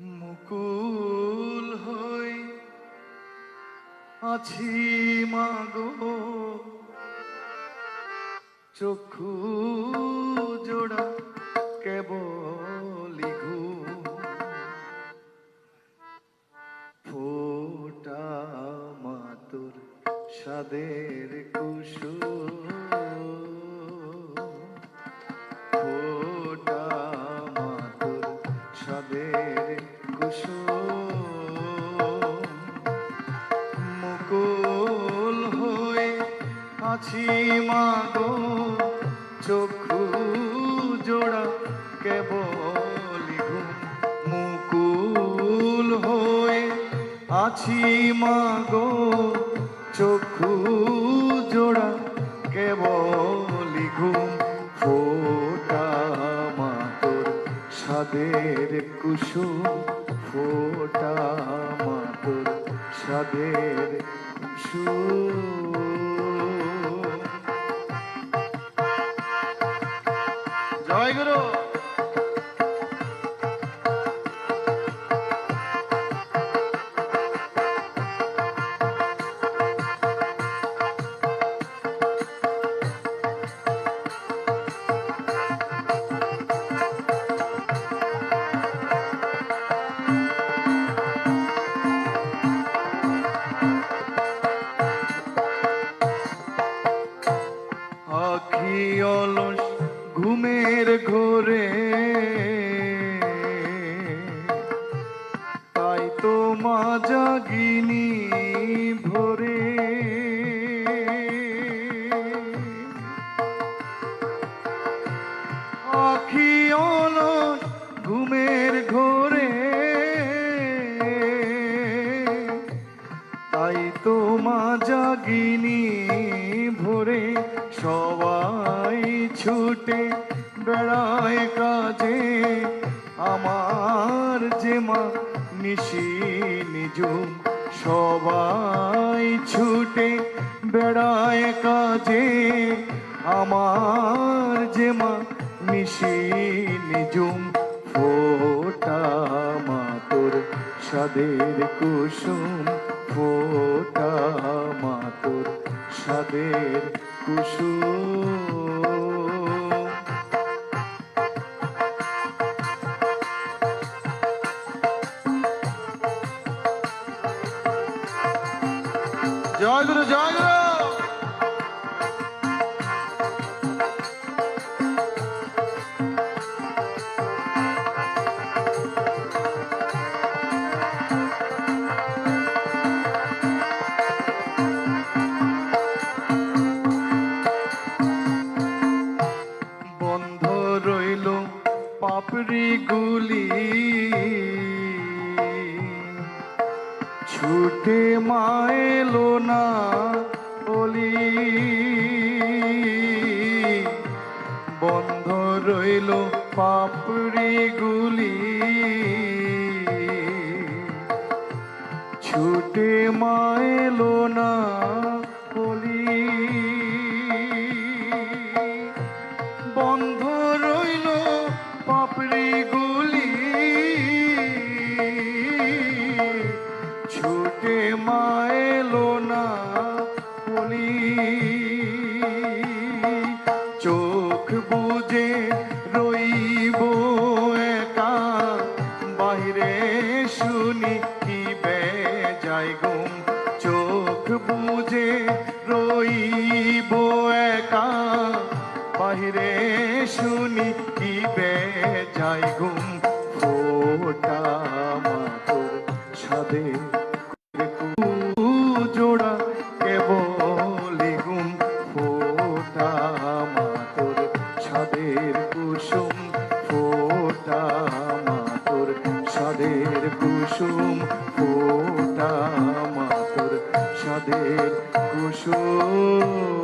মুকুল হই আছি মাগো। চক্ষু জোড়া কেবলি ফোটা মাতুর সাদের কুসুম। আছি মাগো চক্ষু জোড়া কেবলি মুকুল হয়ে আছি মাগো চক্ষু জোড়া কেবলি ঘুম। ফোটা মাতর সাদের কুসুম, ফোটা মাতর সাদের কুসুম। জয় গুরু আখি অলস ঘুমের ঘোরে। তাই তো মা জাগিনি ভোরে। আখি অন ঘুমের মা জাগিনি ভোরে সবাই ছুটে বেড়ায় কাজে। আমার যে মা নিশি নিজুম সবাই ছুটে বেড়ায় কাজে। আমার যে মা নিশি নিজুম ফোটা মাতর সাদের কুসুম ফোটা মাতর সাদের কুসুম। জয় গুরু জয় গুরু। গুলি ছুটে মায়েলো না বলি। বন্ধ রইল পাপড়ি গুলি ছুটে মায়েলো না শুনি কি বেজায় ঘুম। চোখ বুঝে রইব একা। বাহিরে শুনি কি বেজায় ঘুম। ফোটা জোড়া কেবলি ঘুম। ফোটা মাতর সাদের কুসুম, ফোটা সাদের কুসুম ফোটা মাতর সাদের কুসুম।